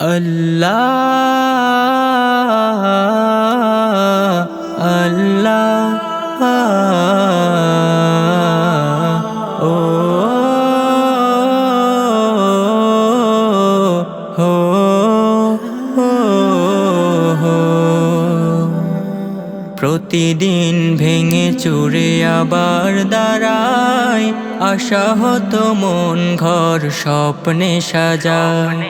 اللہ اللہ প্রতিদিন ভেঙে চুরে আবার দাঁড়ায়। আশাহত মন ঘর স্বপ্নে সাজায়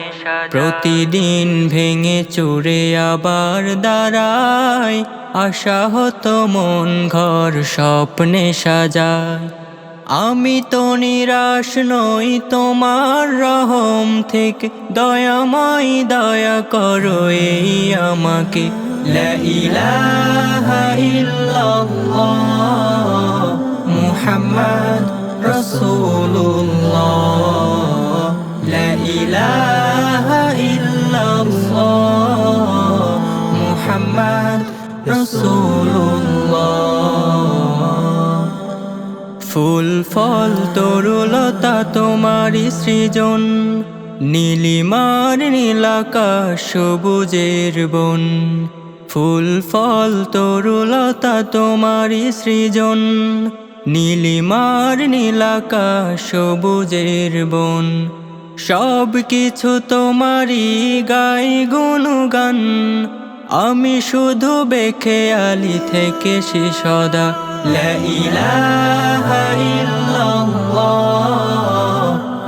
প্রতিদিন ভেঙে চুরে আবার দাঁড়ায়। আশাহত মন ঘর স্বপ্নে সাজায় আমি তো নিরাশ নই, তোমার রহম থেকে দয়াময় দয়া করো এই আমাকে। মুহাম্মদ ইল্লাল্লাহ মুহাম্মদ রাসূলুল্লাহ ফুল ফল তরুলতা তোমারই সৃজন নীলিমার নীলাকাশ সবুজের বন ফুল, ফল, তরুলতা তোমারই সৃজন। নীলিমার, নীলাকাশ, সবুজের বন। সব কিছু তোমারই গাই গুণগান। আমি শুধু বেখে আলি থেকে সে সদা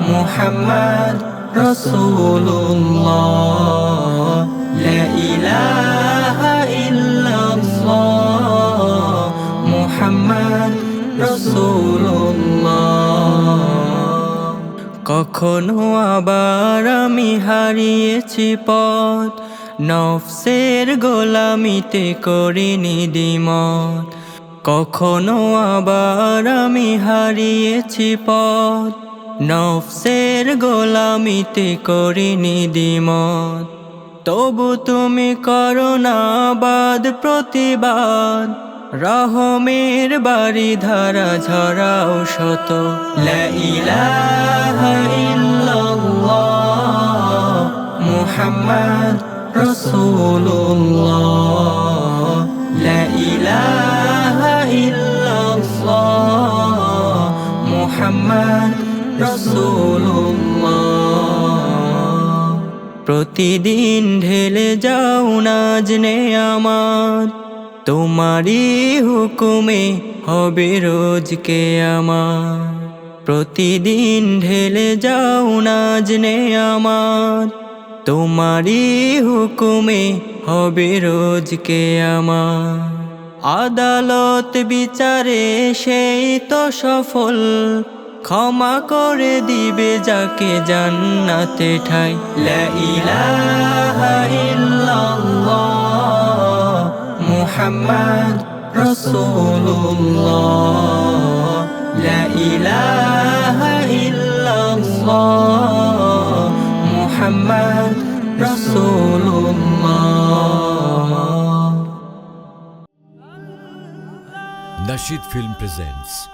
মুহাম্মদ রাসূলুল্লাহ। কখনো আবার আমি হারিয়েছি পথ, নফসের গোলামিতে করিনি দ্বিমত। কখনো আবার আমি হারিয়েছি পথ, নফসের গোলামিতে করিনি দ্বিমত। তবু তুমি করো না বাদ প্রতিবাদ রহমের বাড়ি ধারা ঝরাও শত। মুহাম্মদ ইলাহা মুহাম্মদ রাসূলুল্লাহ। প্রতিদিন ঢেলে যাও নাজ আমার। তোমারই হুকুমে হবে রোজকে আমার। প্রতিদিন ঢেলে যাও নাজ আমার। তোমারই হুকুমে হবে রোজকে আমার। আদালত বিচারে সেই তো সফল। ক্ষমা করে দিবে যাকে জান্নাতে ঠাই। লা ইলাহা ইল্লাল্লাহ। মুহাম্মদ রাসূলুল্লাহ লা ইলাহা ইল্লাল্লাহ মুহাম্মদ রাসূলুল্লাহ Nashid Film presents